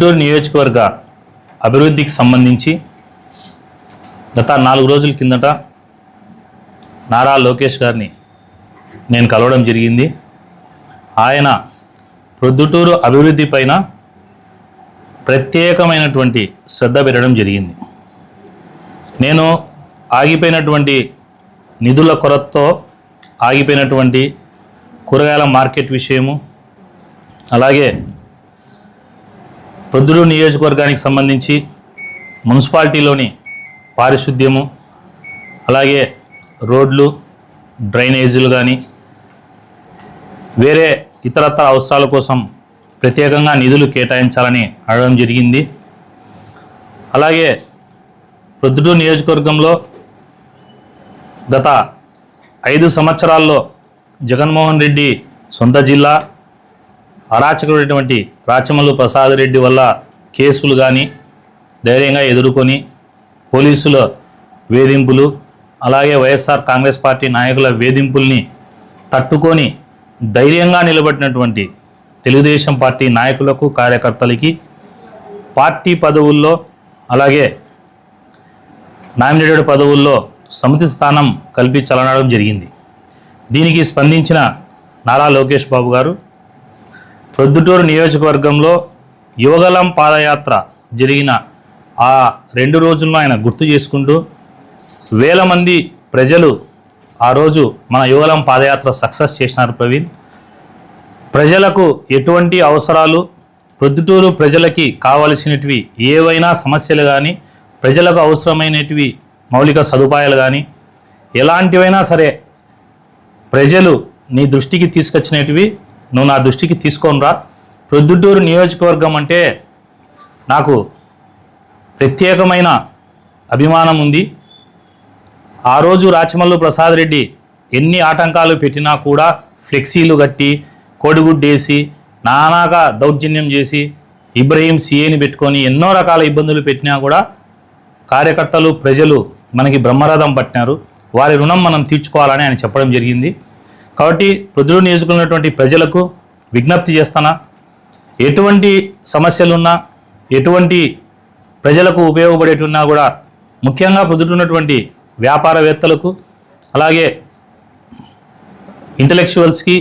గుంటూరు నియోజకవర్గ అభివృద్ధికి సంబంధించి గత నాలుగు రోజుల కిందట నారా లోకేష్ గారిని నేను కలవడం జరిగింది. ఆయన ప్రొద్దుటూరు అభివృద్ధి పైన ప్రత్యేకమైనటువంటి శ్రద్ధ పెట్టడం జరిగింది. నేను ఆగిపోయినటువంటి నిధుల కొరతతో ఆగిపోయినటువంటి కూరగాయల మార్కెట్ విషయము అలాగే ప్రొద్దుడు నియోజకవర్గానికి సంబంధించి మున్సిపాలిటీలోని పారిశుద్ధ్యము అలాగే రోడ్లు డ్రైనేజీలు కానీ వేరే ఇతరత్ర అవసరాల కోసం ప్రత్యేకంగా నిధులు కేటాయించాలని అడగడం జరిగింది. అలాగే ప్రొద్దుటూరు నియోజకవర్గంలో గత ఐదు సంవత్సరాల్లో జగన్మోహన్ రెడ్డి సొంత జిల్లా అరాచకుడైనటువంటి రాచమల్లు ప్రసాద్ రెడ్డి వల్ల కేసులు కానీ ధైర్యంగా ఎదుర్కొని పోలీసుల వేధింపులు అలాగే వైఎస్ఆర్ కాంగ్రెస్ పార్టీ నాయకుల వేధింపుల్ని తట్టుకొని ధైర్యంగా నిలబడినటువంటి తెలుగుదేశం పార్టీ నాయకులకు కార్యకర్తలకి పార్టీ పదవుల్లో అలాగే నామినేటెడ్ పదవుల్లో సమితి స్థానం కల్పించాలనడం జరిగింది. దీనికి స్పందించిన నారా లోకేష్ బాబు గారు ప్రొద్దుటూరు నియోజకవర్గంలో యువగలం పాదయాత్ర జరిగిన ఆ రెండు రోజుల్లో ఆయన గుర్తు చేసుకుంటూ వేల మంది ప్రజలు ఆ రోజు మన యువగలం పాదయాత్ర సక్సెస్ చేసినారు ప్రవీణ్. ప్రజలకు ఎటువంటి అవసరాలు ప్రొద్దుటూరు ప్రజలకి కావలసినటివి ఏవైనా సమస్యలు కానీ ప్రజలకు అవసరమైనటివి మౌలిక సదుపాయాలు కానీ ఎలాంటివైనా సరే ప్రజలు నీ దృష్టికి తీసుకొచ్చినటివి నువ్వు నా దృష్టికి తీసుకొని రా. ప్రొద్దుటూరు నియోజకవర్గం అంటే నాకు ప్రత్యేకమైన అభిమానం ఉంది. ఆ రోజు రాచమల్లు ప్రసాద్ రెడ్డి ఎన్ని ఆటంకాలు పెట్టినా కూడా ఫ్లెక్సీలు కట్టి కోడిగుడ్డేసి నానాగా దౌర్జన్యం చేసి ఇబ్రహీం సీఏని పెట్టుకొని ఎన్నో రకాల ఇబ్బందులు పెట్టినా కూడా కార్యకర్తలు ప్రజలు మనకి బ్రహ్మరథం పట్టినారు. వారి రుణం మనం తీర్చుకోవాలని ఆయన చెప్పడం జరిగింది. కాబట్టి ప్రొద్దుడు నియోజకవర్గంలోటువంటి ప్రజలకు విజ్ఞప్తి చేస్తానా? ఎటువంటి సమస్యలున్నా ఎటువంటి ప్రజలకు ఉపయోగపడేటున్నా కూడా ముఖ్యంగా పొద్దుటున్నటువంటి వ్యాపారవేత్తలకు అలాగే ఇంటలెక్చువల్స్కి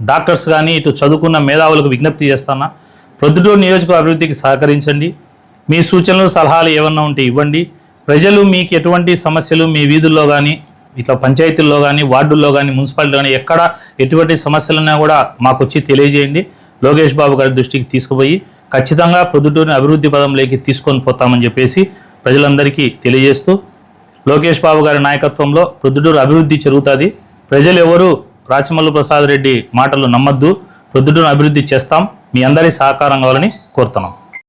డాక్టర్స్ కానీ ఇటు చదువుకున్న మేధావులకు విజ్ఞప్తి చేస్తానా? ప్రొద్దుటూరు నియోజకవర్గ అభివృద్ధికి సహకరించండి. మీ సూచనలు సలహాలు ఏమన్నా ఉంటే ఇవ్వండి. ప్రజలు మీకు ఎటువంటి సమస్యలు మీ వీధుల్లో కానీ ఇట్లా పంచాయతీల్లో కానీ వార్డుల్లో కానీ మున్సిపాలిటీలో కానీ ఎక్కడ ఎటువంటి సమస్యలున్నా కూడా మాకు వచ్చి తెలియజేయండి. లోకేష్ బాబు గారి దృష్టికి తీసుకుపోయి ఖచ్చితంగా ప్రొద్దుటూరిని అభివృద్ధి పదంలోకి తీసుకొని పోతామని చెప్పేసి ప్రజలందరికీ తెలియజేస్తూ లోకేష్ బాబు గారి నాయకత్వంలో ప్రొద్దుటూరు అభివృద్ధి జరుగుతుంది. ప్రజలు ఎవరు రాచమల్లు ప్రసాద్ రెడ్డి మాటలు నమ్మద్దు. ప్రొద్దుటూరు అభివృద్ధి చేస్తాం. మీ అందరి సహకారం కావాలని కోరుతున్నాం.